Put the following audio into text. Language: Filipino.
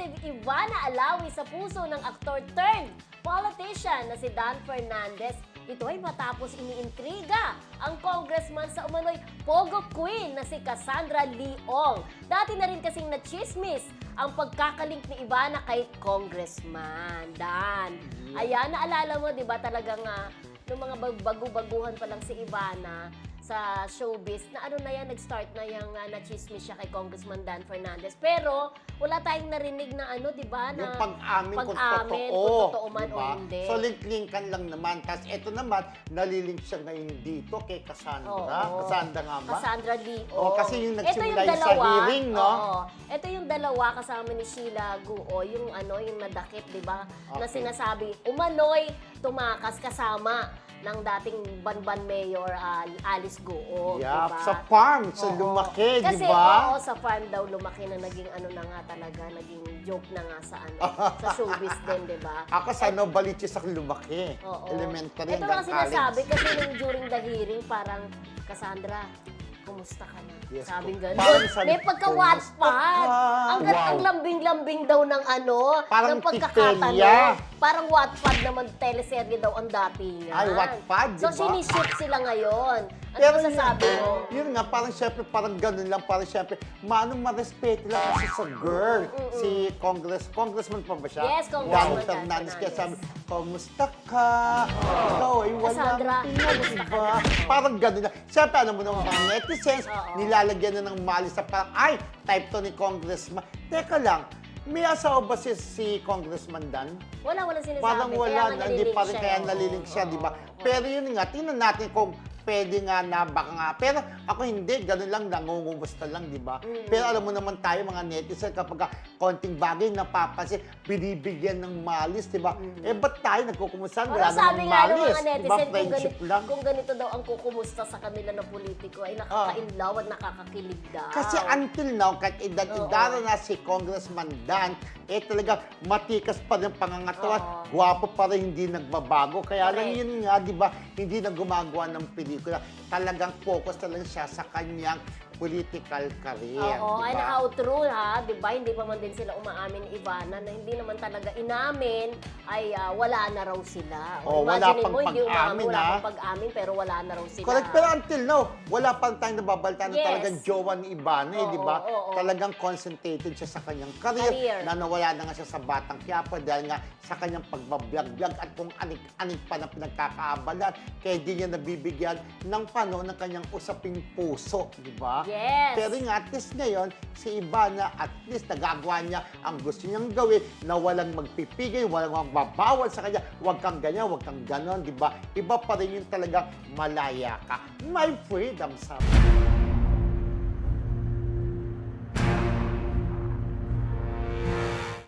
si Ivana Alawi sa puso ng aktor turned politician na si Dan Fernandez. Ito ay matapos iniintriga ang congressman sa umano'y Pogo Queen na si Cassandra Leong. Dati na rin kasing na-chismis ang pagkakalink ni Ivana kay congressman Dan. Ayan, naalala mo, di ba talagang ah, nung mga bag- bagu-baguhan pa lang si Ivana sa showbiz, na ano na yan, nag-start na yung uh, na-chismis siya kay Congressman Dan Fernandez. Pero, wala tayong narinig na ano, di ba? Na Yung pag-amin kung pag-amin, totoo. kung totoo man diba? o hindi. So, link-linkan lang naman. Tapos, eto naman, nalilink siya ngayon dito kay Cassandra. Oo. Cassandra nga ba? Cassandra Lee. Oo, kasi yung nagsimula yung sa hearing, no? Oo. Ito yung dalawa kasama ni Sheila Guo, yung ano, yung nadakip, di ba? Na Okay. sinasabi, umano'y tumakas kasama ng dating Banban Mayor ah, Alice Guo. Yeah, diba? sa farm, sa Oo. lumaki, di Kasi, ba? oo, sa farm daw lumaki na naging ano na nga talaga, naging joke na nga sa ano, sa showbiz din, di ba? Ako sa Novaliches ako lumaki. Oo. Elementary Ito hanggang nga sinasabi college. kasi nung during the hearing, parang, Cassandra, kumusta ka na? Yes, Sabing po. gano'n. Parang sabi, May pagka-Wattpad. "Kumusta ka?" Ang, Wow. ang lambing-lambing daw ng ano, Parang ng pagkakatanong. Tipelia. Parang Wattpad naman, teleserye daw ang datingan. Ay, Wattpad, So, ba? siniship sila ngayon. Ano Pero masasabi yun, mo? Yun nga, parang syempre, parang ganun lang. Parang syempre, maano ma-respeto lang kasi sa girl. Si Congress, Congressman pa ba siya? Yes, Congressman Dan Fernandez. Kaya sabi, kamusta ka? Ikaw ay walang Cassandra, tingnan, kamusta ka diba? Parang ganun lang. Siyempre, alam mo naman, mga netizens, nilalagyan na ng malis sa parang, ay, type to ni Congressman. Teka lang, may asawa ba si, si Congressman Dan? Wala, wala sinasabi. Parang wala, na, hindi pa rin kaya oo. nalilink siya, di ba? Pero yun nga, tingnan natin kung pwede nga na, baka nga. Pero ako hindi, ganun lang, nangungumusta lang, di ba? Pero alam mo naman tayo, mga netizen, kapag ka konting bagay napapansin, binibigyan ng malis, di ba? Eh, ba't tayo nagkukumusta? Wala sabi nga ng malis, mga di ba? netizen, kung Friendship ganito, lang. kung ganito daw ang kukumusta sa kanila na politiko, ay nakaka-inlaw at nakakakilig daw. Kasi until now, kahit edad-edara na si Congressman Dan, eh talaga matikas pa rin pangangatawan, gwapo pa rin, hindi nagbabago. Kaya lang Correct. yun nga, di ba, hindi na gumagawa ng pelikula. Talagang focus na lang siya sa kanyang political career. Oo, di ay ba? how true ha, 'di ba? Hindi pa man din sila umaamin ni Ivana na hindi naman talaga inamin ay ah, wala na raw sila. Oo, wala imagine pang mo, hindi pag-amin, wala ha? pang pag-amin pero wala na raw sila. Correct, pero until now, wala pa tayong nababalita na Yes. talagang jowa ni Ivana, eh, di ba? Talagang concentrated siya sa kanyang career, Career. na nawala na nga siya sa Batang Quiapo dahil nga sa kanyang pagbablog-blog at kung anik-anik pa na pinagkakaabalan, kaya di niya nabibigyan ng pano ng kanyang usaping puso, di ba? Yes. Pero nga, at ngayon, si Ivana, at least nagagawa niya ang gusto niyang gawin na walang magpipigil, walang magbabawal sa kanya, huwag kang ganyan, huwag kang ganon, di ba? Iba pa rin yung talagang malaya ka. My freedom, sabi.